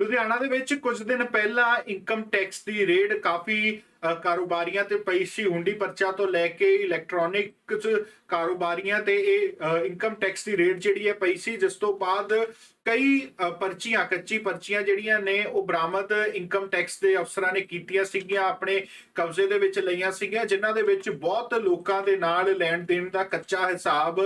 ਲੁਧਿਆਣਾ ਦੇ ਵਿੱਚ ਕੁਝ ਦਿਨ ਪਹਿਲਾਂ ਇਨਕਮ ਟੈਕਸ ਦੀ ਰੇਡ ਕਾਫੀ ਕਾਰੋਬਾਰੀਆਂ ਤੇ ਪਈ ਸੀ। ਹੁੰਡੀ ਪਰਚਾ ਤੋਂ ਲੈ ਕੇ ਇਲੈਕਟ੍ਰੋਨਿਕਸ ਕਾਰੋਬਾਰੀਆਂ ਤੇ ਇਹ ਇਨਕਮ ਟੈਕਸ ਦੀ ਰੇਡ ਜਿਹੜੀ ਹੈ ਪਈ ਸੀ। ਜਿਸ ਤੋਂ ਬਾਅਦ ਕਈ ਪਰਚੀਆਂ, ਕੱਚੀ ਪਰਚੀਆਂ ਜਿਹੜੀਆਂ ਨੇ, ਉਹ ਬਰਾਮਦ ਇਨਕਮ ਟੈਕਸ ਦੇ ਅਫਸਰਾਂ ਨੇ ਕੀਤੀਆਂ ਸੀਗੀਆਂ, ਆਪਣੇ ਕਬਜ਼ੇ ਦੇ ਵਿੱਚ ਲਈਆਂ ਸੀਗੀਆਂ, ਜਿਨ੍ਹਾਂ ਦੇ ਵਿੱਚ ਬਹੁਤ ਲੋਕਾਂ ਦੇ ਨਾਲ ਲੈਣ ਦੇਣ ਦਾ ਕੱਚਾ ਹਿਸਾਬ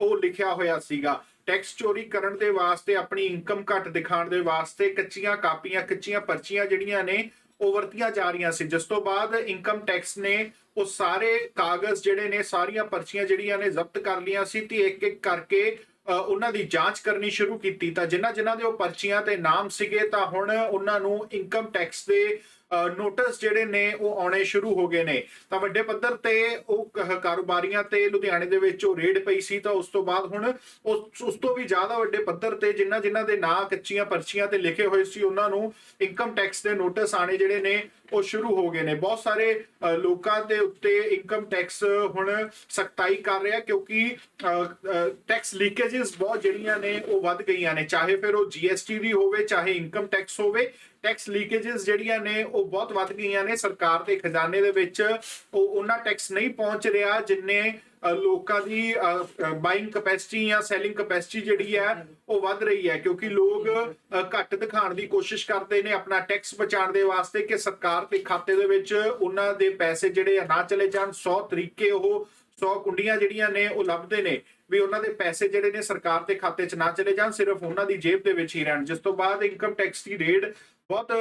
ਉਹ ਲਿਖਿਆ ਹੋਇਆ ਸੀਗਾ। ਟੈਕਸ ਚੋਰੀ ਕਰਨ ਦੇ ਵਾਸਤੇ ਆਪਣੀ ਇਨਕਮ ਘੱਟ ਦਿਖਾਉਣ ਦੇ ਵਾਸਤੇ ਕੱਚੀਆਂ ਕਾਪੀਆਂ ਕੱਚੀਆਂ ਪਰਚੀਆਂ ਜਿਹੜੀਆਂ ਨੇ ਉਹ ਵਰਤੀਆਂ ਜਾ ਰਹੀਆਂ ਸੀ। ਜਿਸ ਤੋਂ ਬਾਅਦ ਇਨਕਮ ਟੈਕਸ ਨੇ ਉਹ ਸਾਰੇ ਕਾਗਜ਼ ਜਿਹੜੇ ਨੇ ਸਾਰੀਆਂ ਪਰਚੀਆਂ ਜਿਹੜੀਆਂ ਨੇ ਜ਼ਬਤ ਕਰ ਲਈਆਂ ਸੀ ਤੇ ਇੱਕ ਇੱਕ ਕਰਕੇ ਅ, ਉਹਨਾਂ ਦੀ ਜਾਂਚ ਕਰਨੀ ਸ਼ੁਰੂ ਕੀਤੀ। ਤਾਂ ਜਿਨ੍ਹਾਂ ਜਿਨ੍ਹਾਂ ਦੇ ਉਹ ਪਰਚੀਆਂ ਤੇ ਨਾਮ ਸੀਗੇ ਤਾਂ ਹੁਣ ਉਹਨਾਂ ਨੂੰ ਇਨਕਮ ਟੈਕਸ ਦੇ ਨੋਟਿਸ ਜਿਹੜੇ ਨੇ ਉਹ ਆਉਣੇ ਸ਼ੁਰੂ ਹੋ ਗਏ ਨੇ। ਤਾਂ ਵੱਡੇ ਪੱਧਰ ਤੇ ਉਹ ਕਾਰੋਬਾਰੀਆਂ ਤੇ ਲੁਧਿਆਣੇ ਦੇ ਵਿੱਚ ਉਹ ਰੇਡ ਪਈ ਸੀ, ਤਾਂ ਉਸ ਤੋਂ ਬਾਅਦ ਹੁਣ ਉਸ ਤੋਂ ਵੀ ਜ਼ਿਆਦਾ ਵੱਡੇ ਪੱਧਰ ਤੇ ਜਿਨ੍ਹਾਂ ਜਿਨ੍ਹਾਂ ਦੇ ਨਾਂ ਕੱਚੀਆਂ ਪਰਚੀਆਂ ਤੇ ਲਿਖੇ ਹੋਏ ਸੀ, ਉਹਨਾਂ ਨੂੰ ਇਨਕਮ ਟੈਕਸ ਦੇ ਨੋਟਿਸ ਆਣੇ ਜਿਹੜੇ ਨੇ ਉਹ ਸ਼ੁਰੂ ਹੋ ਗਏ ਨੇ। ਬਹੁਤ ਸਾਰੇ ਲੋਕਾਂ ਦੇ ਉੱਤੇ ਇਨਕਮ ਟੈਕਸ ਹੁਣ ਸਖਤਾਈ ਕਰ ਰਿਹਾ ਕਿਉਂਕਿ ਟੈਕਸ ਲੀਕੇजेस ਬਹੁਤ ਜਿਹੜੀਆਂ ਨੇ ਉਹ ਵੱਧ ਗਈਆਂ ਨੇ। ਚਾਹੇ ਫਿਰ ਉਹ ਜੀਐਸਟੀ ਵੀ ਹੋਵੇ, ਚਾਹੇ ਇਨਕਮ ਟੈਕਸ ਹੋਵੇ ਟੈਕਸ ਲੀਕੇजेस ਜਿਹੜੀਆਂ ਨੇ ਉਹ ਬਹੁਤ ਵੱਧ ਗਈਆਂ ਨੇ ਸਰਕਾਰ ਦੇ ਖਜ਼ਾਨੇ ਦੇ ਵਿੱਚ। ਉਹ ਉਹਨਾਂ ਟੈਕਸ ਨਹੀਂ ਪਹੁੰਚ ਰਿਹਾ ਜਿੰਨੇ ਲੋਕਾਂ ਦੀ ਬਾਇੰਗ ਕਪੈਸਿਟੀ ਜਾਂ ਸੈਲਿੰਗ ਕਪੈਸਿਟੀ ਜਿਹੜੀ ਹੈ, ਉਹ ਵੱਧ ਰਹੀ ਹੈ। ਕਿਉਂਕਿ ਲੋਕ ਘੱਟ ਦਿਖਾਉਣ ਦੀ ਕੋਸ਼ਿਸ਼ ਕਰਦੇ ਨੇ ਆਪਣਾ ਟੈਕਸ ਬਚਾਉਣ ਦੇ ਵਾਸਤੇ ਕਿ ਸਰਕਾਰ ਦੇ ਖਾਤੇ ਦੇ ਵਿੱਚ ਉਹਨਾਂ ਦੇ ਪੈਸੇ ਜਿਹੜੇ ਨਾ ਚਲੇ ਜਾਣ। 100 ਤਰੀਕੇ ਉਹ 100 ਕੁੰਡੀਆਂ ਜਿਹੜੀਆਂ ਨੇ ਉਹ ਲੱਭਦੇ ਨੇ ਵੀ ਉਹਨਾਂ ਦੇ ਪੈਸੇ ਜਿਹੜੇ ਨੇ ਸਰਕਾਰ ਦੇ ਖਾਤੇ 'ਚ ਨਾ ਚਲੇ ਜਾਣ, ਸਿਰਫ ਉਹਨਾਂ ਦੀ ਜੇਬ ਦੇ ਵਿੱਚ ਹੀ ਰਹਿਣ। ਜਿਸ ਤੋਂ ਬਾਅਦ ਇਨਕਮ ਟੈਕਸ ਦੀ ਰੇਡ ਬਹੁਤ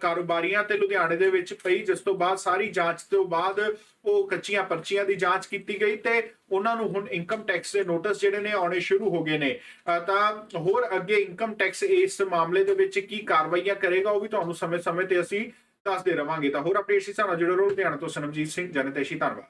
ਕਾਰੋਬਾਰੀਆਂ ਤੇ ਲੁਧਿਆਣੇ ਦੇ ਵਿੱਚ ਪਈ, ਜਿਸ ਤੋਂ ਬਾਅਦ ਸਾਰੀ ਜਾਂਚ ਤੋਂ ਬਾਅਦ ਉਹ ਕੱਚੀਆਂ ਪਰਚੀਆਂ ਦੀ ਜਾਂਚ ਕੀਤੀ ਗਈ ਤੇ ਉਹਨਾਂ ਨੂੰ ਹੁਣ ਇਨਕਮ ਟੈਕਸ ਦੇ ਨੋਟਿਸ ਜਿਹੜੇ ਨੇ ਆਉਣੇ ਸ਼ੁਰੂ ਹੋ ਗਏ ਨੇ। ਤਾਂ ਹੋਰ ਅੱਗੇ ਇਨਕਮ ਟੈਕਸ ਇਸ ਮਾਮਲੇ ਦੇ ਵਿੱਚ ਕੀ ਕਾਰਵਾਈਆਂ ਕਰੇਗਾ ਉਹ ਵੀ ਤੁਹਾਨੂੰ ਸਮੇਂ-ਸਮੇਂ ਤੇ ਅਸੀਂ ਦੱਸਦੇ ਰਵਾਂਗੇ। ਤਾਂ ਹੋਰ ਅਪਡੇਟਸ ਸਾਨੂੰ ਜੁੜੇ ਰਹੋ। ਲੁਧਿਆਣਾ ਤੋਂ ਸਨਮਜੀਤ ਸਿੰਘ, ਜਨਤੇਸ਼ੀ, ਧੰਨਵਾਦ।